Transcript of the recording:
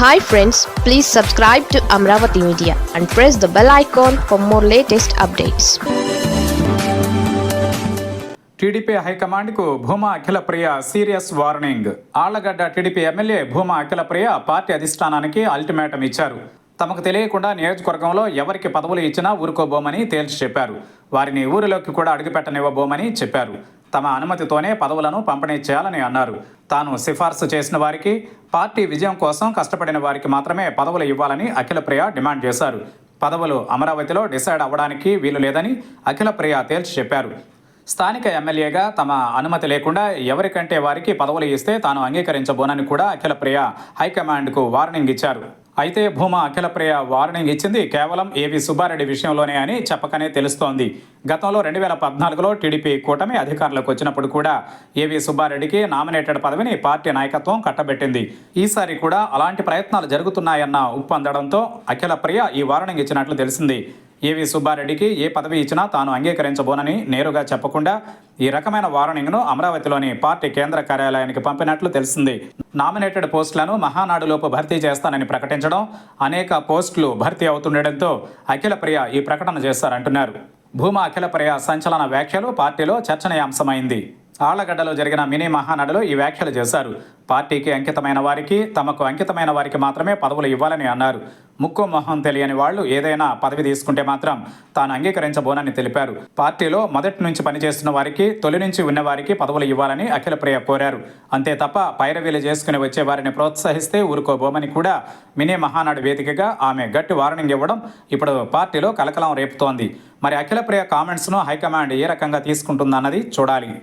Hi friends please subscribe to Amaravati media and press the bell icon for more latest updates TDP హైకమాండ్కు Bhuma Akhilapriya serious warning. Allagadda TDP MLA Bhuma Akhilapriya party అధిష్టానానికి ultimatum ఇచ్చారు. తమకు తెలియకుండా నియోజకవర్గంలో ఎవరికి పదవులు ఇచ్చినా ఊరుకోబోమని తేల్చి చెప్పారు. వారిని ఊరిలోకి కూడా అడుగుపెట్టనివ్వబోమని చెప్పారు. తమ అనుమతితోనే పదవులను పంపిణీ చేయాలని అన్నారు. తాను సిఫార్సు చేసిన వారికి పార్టీ విజయం కోసం కష్టపడిన వారికి మాత్రమే పదవులు ఇవ్వాలని అఖిలప్రియ డిమాండ్ చేశారు. పదవులు అమరావతిలో డిసైడ్ అవ్వడానికి వీలు లేదని అఖిలప్రియ తేల్చి చెప్పారు. స్థానిక ఎమ్మెల్యేగా తమ అనుమతి లేకుండా ఎవరికంటే వారికి పదవులు ఇస్తే తాను అంగీకరించబోనని కూడా అఖిలప్రియ హైకమాండ్కు వార్నింగ్ ఇచ్చారు. అయితే భూమా అఖిలప్రియ వార్నింగ్ ఇచ్చింది కేవలం ఏవి సుబ్బారెడ్డి విషయంలోనే అని చెప్పకనే తెలుస్తోంది. గతంలో రెండు వేల పద్నాలుగులో టీడీపీ కూటమి అధికారంలోకి వచ్చినప్పుడు కూడా ఏవి సుబ్బారెడ్డికి నామినేటెడ్ పదవిని పార్టీ నాయకత్వం కట్టబెట్టింది. ఈసారి కూడా అలాంటి ప్రయత్నాలు జరుగుతున్నాయన్న ఉప్పొందడంతో అఖిలప్రియ ఈ వార్నింగ్ ఇచ్చినట్లు తెలిసింది. ఏవి సుబ్బారెడ్డికి ఏ పదవి ఇచ్చినా తాను అంగీకరించబోనని నేరుగా చెప్పకుండా ఈ రకమైన వార్నింగ్ను అమరావతిలోని పార్టీ కేంద్ర కార్యాలయానికి పంపినట్లు తెలిసింది. నామినేటెడ్ పోస్టులను మహానాడులోపు భర్తీ చేస్తానని ప్రకటించడం అనేక పోస్టులు భర్తీ అవుతుండటంతో అఖిలప్రియ ఈ ప్రకటన చేస్తారంటున్నారు భూమా అఖిలప్రియ సంచలన వ్యాఖ్యలు పార్టీలో చర్చనీయాంశమైంది. ఆళ్ళగడ్డలో జరిగిన మినీ మహానడలో ఈ వ్యాఖ్యలు చేశారు. పార్టీకి అంకితమైన వారికి తమకు అంకితమైన వారికి మాత్రమే పదవులు ఇవ్వాలని అన్నారు. ముక్కు మొహం తెలియని వాళ్ళు ఏదైనా పదవి తీసుకుంటే మాత్రం తాను అంగీకరించబోనని తెలిపారు. పార్టీలో మొదటి నుంచి పనిచేస్తున్న వారికి తొలి నుంచి ఉన్నవారికి పదవులు ఇవ్వాలని అఖిలప్రియ కోరారు. అంతే తప్ప పైరవీలు చేసుకుని వచ్చే వారిని ప్రోత్సహిస్తే ఊరుకోబోమని కూడా మినీ మహానాడు వేదికగా ఆమె గట్టి వార్నింగ్ ఇవ్వడం ఇప్పుడు పార్టీలో కలకలం రేపుతోంది. మరి అఖిలప్రియ కామెంట్స్ను హైకమాండ్ ఏ రకంగా తీసుకుంటుందన్నది చూడాలి.